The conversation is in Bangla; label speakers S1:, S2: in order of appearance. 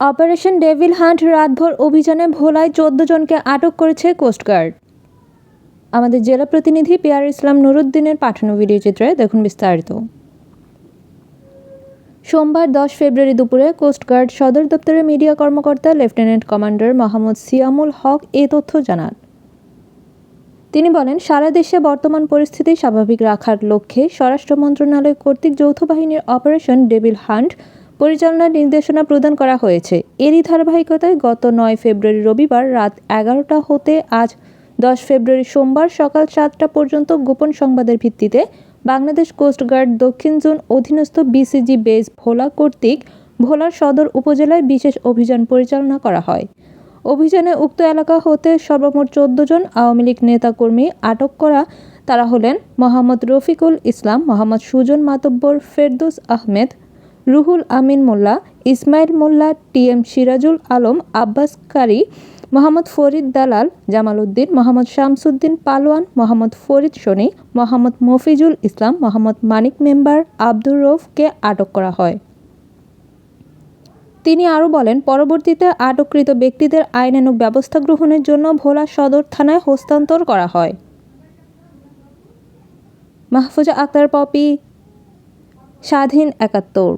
S1: অপারেশন ডেভিল হান্ট রাতভর অভিযানে ভোলায় চোদ্দ জনকে আটক করেছে কোস্টগার্ড আমাদের জেলা প্রতিনিধি পিয়ার ইসলাম নুরুদ্দিনের পাঠানো ভিডিও চিত্রে দেখুন বিস্তারিত। সোমবার দশ ফেব্রুয়ারি দুপুরে কোস্টগার্ড সদর দপ্তরের মিডিয়া কর্মকর্তা লেফটেন্যান্ট কমান্ডার মোহাম্মদ সিয়ামুল হক এ তথ্য জানান। তিনি বলেন, সারা দেশে বর্তমান পরিস্থিতি স্বাভাবিক রাখার লক্ষ্যে স্বরাষ্ট্র মন্ত্রণালয় কর্তৃক যৌথ বাহিনীর অপারেশন ডেভিল হান্ট পরিচালনার নির্দেশনা প্রদান করা হয়েছে। এরই ধারাবাহিকতায় গত নয় ফেব্রুয়ারি রবিবার রাত এগারোটা হতে আজ দশ ফেব্রুয়ারি সোমবার সকাল সাতটা পর্যন্ত গোপন সংবাদের ভিত্তিতে বাংলাদেশ কোস্টগার্ড দক্ষিণ জোন অধীনস্থ বিসিজি বেস ভোলা কর্তৃক ভোলার সদর উপজেলায় বিশেষ অভিযান পরিচালনা করা হয়। অভিযানে উক্ত এলাকা হতে সর্বমোট চোদ্দ জন আওয়ামী লীগ নেতাকর্মী আটক করা তারা হলেন Mohammad Rafiqul Islam, Mohammad Sujon Matbar, Ferdous Ahmed Ruhul Amin Molla, Ismail Molla T M Sirajul Alam, Abbas Kari, Mohammad Farid Dalal Jamal Uddin Mohammad Shamsuddin Palowan, Mohammad Farid Shoni, Mohammad Mofizul Islam, Mohammad Manik member Abdur রৌফকে আটক করা হয়। তিনি আরও বলেন, পরবর্তীতে আটককৃত ব্যক্তিদের আইনানুগ ব্যবস্থা গ্রহণের জন্য ভোলা সদর থানায় হস্তান্তর করা হয়। মাহফুজা আক্তার, পপি, স্বাধীন একাত্তর।